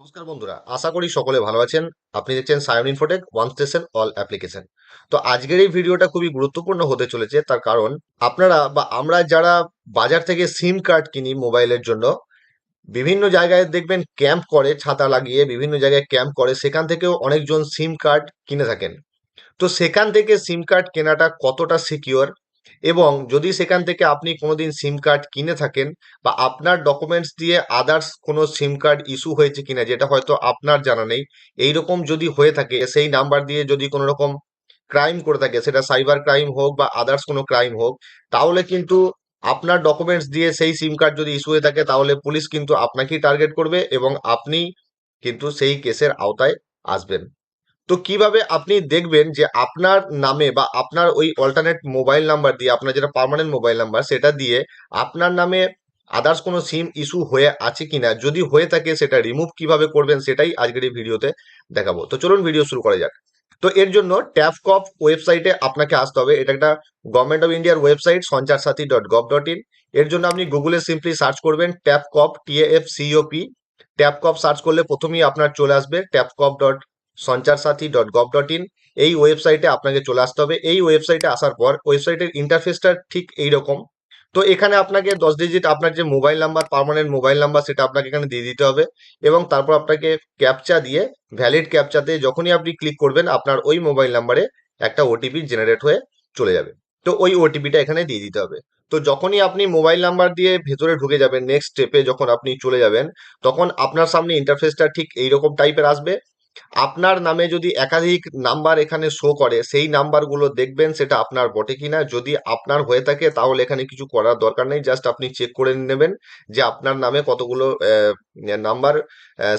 নমস্কার বন্ধুরা, আশা করি সকলে ভালো আছেন। আপনি দেখছেন Sayan Infotech one station all application তো আজকের এই ভিডিওটা খুবই গুরুত্বপূর্ণ হতে চলেছে, তার কারণ আপনারা বা আমরা যারা বাজার থেকে সিম কার্ড কিনি মোবাইলের জন্য, বিভিন্ন জায়গায় দেখবেন ক্যাম্প করে, ছাতা লাগিয়ে বিভিন্ন জায়গায় ক্যাম্প করে, সেখান থেকেও অনেকজন সিম কার্ড কিনে থাকেন। তো সেখান থেকে সিম কার্ড কেনাটা কতটা সিকিওর এবং যদি সেখান থেকে আপনি কোনোদিন সিম কার্ড কিনে থাকেন বা আপনার ডকুমেন্টস দিয়ে আদার্স কোনো সিম কার্ড ইস্যু হয়েছে কিনা, যেটা হয়তো আপনার জানা নেই, এইরকম যদি হয়ে থাকে, সেই নাম্বার দিয়ে যদি কোনো রকম ক্রাইম করে থাকে, সেটা সাইবার ক্রাইম হোক বা আদার্স কোনো ক্রাইম হোক, তাহলে কিন্তু আপনার ডকুমেন্টস দিয়ে সেই সিম কার্ড যদি ইস্যু হয়ে থাকে, তাহলে পুলিশ কিন্তু আপনাকেই টার্গেট করবে এবং আপনি কিন্তু সেই কেসের আওতায় আসবেন। তো কীভাবে আপনি দেখবেন যে আপনার নামে বা আপনার ওই অল্টারনেট মোবাইল নাম্বার দিয়ে, আপনার যেটা পার্মানেন্ট মোবাইল নাম্বার সেটা দিয়ে আপনার নামে আদার্স কোনো সিম ইস্যু হয়ে আছে কিনা? যদি হয়ে থাকে, সেটা রিমুভ কীভাবে করবেন, সেটাই আজকের এই ভিডিওতে দেখাবো। তো চলুন ভিডিও শুরু করা যাক। তো এর জন্য ট্যাপকপ ওয়েবসাইটে আপনাকে আসতে হবে। এটা একটা গভর্নমেন্ট অফ ইন্ডিয়ার ওয়েবসাইট সঞ্চার সাথী ডট গভ ডট ইন এর জন্য আপনি গুগলে সিম্পলি সার্চ করবেন ট্যাপকপ টিএফ সিওপি ট্যাপকপ সার্চ করলে প্রথমেই আপনার চলে আসবে ট্যাপকপ ডট সঞ্চার সাথী ডট গভ ডট ইন এই ওয়েবসাইটে আপনাকে চলে আসতে হবে। এই ওয়েবসাইটে আসার পর ওয়েবসাইটের ইন্টারফেসটা ঠিক এই রকম তো এখানে আপনাকে দশ ডিজিট আপনার যে mobile number permanent mobile number সেটা আপনাকে এখানে দিয়ে দিতে হবে এবং তারপর আপনাকে ক্যাপচা দিয়ে ভ্যালিড ক্যাপচাতে যখনই আপনি ক্লিক করবেন, আপনার ওই মোবাইল নাম্বারে একটা ওটিপি জেনারেট হয়ে চলে যাবে। তো ওই ওটিপিটা এখানে দিয়ে দিতে হবে। তো যখনই আপনি মোবাইল নাম্বার দিয়ে ভেতরে ঢুকে যাবেন নেক্সট স্টেপে যখন আপনি চলে যাবেন, তখন আপনার সামনে ইন্টারফেসটা ঠিক এইরকম টাইপের আসবে। আপনার নামে যদি একাধিক নাম্বার এখানে শো করে, সেই নাম্বারগুলো দেখবেন সেটা আপনার বটে কিনা। যদি আপনার হয়ে থাকে, তাহলে এখানে কিছু করার দরকার নেই। জাস্ট আপনি চেক করে নেবেন যে আপনার নামে কতগুলো নাম্বার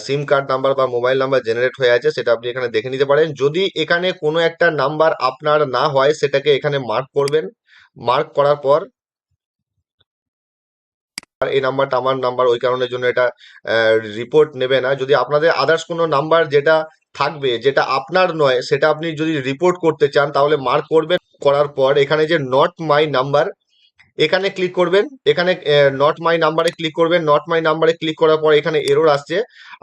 সিম কার্ড নাম্বার বা মোবাইল নাম্বার জেনারেট হয়ে আছে, সেটা আপনি এখানে দেখে নিতে পারেন। যদি এখানে কোনো একটা নাম্বার আপনার না হয়, সেটাকে এখানে মার্ক করবেন। মার্ক করার পর আর এই নাম্বারটা আমার নাম্বার ওই কারণের জন্য এটা রিপোর্ট নেবে না। যদি আপনাদের আদার্স কোনো নাম্বার যেটা থাকবে, যেটা আপনার নয়, সেটা আপনি যদি রিপোর্ট করতে চান, তাহলে মার্ক করবেন। করার পর এখানে যে নট মাই নাম্বার এখানে ক্লিক করবেন। এখানে নট মাই নাম্বারে ক্লিক করবেন। নট মাই নাম্বারে ক্লিক করার পর এখানে এরর আসছে।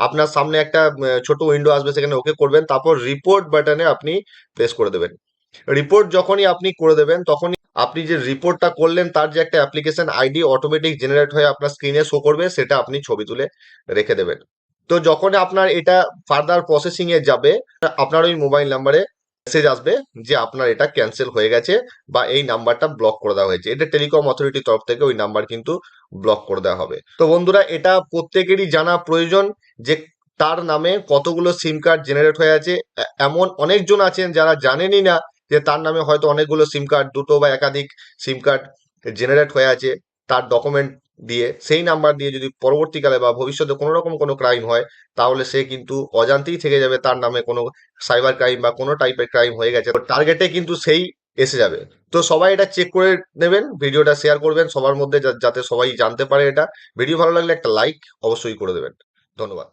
আপনার সামনে একটা ছোট উইন্ডো আসবে, সেখানে ওকে করবেন। তারপর রিপোর্ট বাটনে আপনি প্রেস করে দেবেন। রিপোর্ট যখনই আপনি করে দেবেন, তখনই আপনি যে রিপোর্টটা করলেন, তার যে একটা অ্যাপ্লিকেশন আইডি অটোমেটিক জেনারেট হয়ে আপনার স্ক্রিনে শো করবে, সেটা আপনি ছবি তুলে রেখে দেবেন। তো যখন আপনার এটা ফার্দার প্রসেসিং এ যাবে, আপনার ওই মোবাইল নাম্বারে মেসেজ আসবে যে আপনার এটা ক্যান্সেল হয়ে গেছে বা এই নাম্বারটা ব্লক করে দেওয়া হয়েছে। এটা টেলিকম অথরিটির তরফ থেকে ওই নাম্বার কিন্তু ব্লক করে দেওয়া হবে। তো বন্ধুরা, এটা প্রত্যেকেরই জানা প্রয়োজন যে তার নামে কতগুলো সিম কার্ড জেনারেট হয়ে আছে। এমন অনেকজন আছেন যারা জানেনই না যে তার নামে হয়তো অনেকগুলো সিম কার্ড দুটো বা একাধিক সিম কার্ড জেনারেট হয়ে আছে তার ডকুমেন্ট দিয়ে। সেই নাম্বার দিয়ে যদি পরবর্তীকালে বা ভবিষ্যতে কোনো রকম কোনো ক্রাইম হয়, তাহলে সে কিন্তু অজান্তেই থেকে যাবে তার নামে কোনো সাইবার ক্রাইম বা কোনো টাইপের ক্রাইম হয়ে গেছে। টার্গেটে কিন্তু সেই এসে যাবে। তো সবাই এটা চেক করে নেবেন, ভিডিওটা শেয়ার করবেন সবার মধ্যে যাতে সবাই জানতে পারে এটা। ভিডিও ভালো লাগলে একটা লাইক অবশ্যই করে দেবেন। ধন্যবাদ।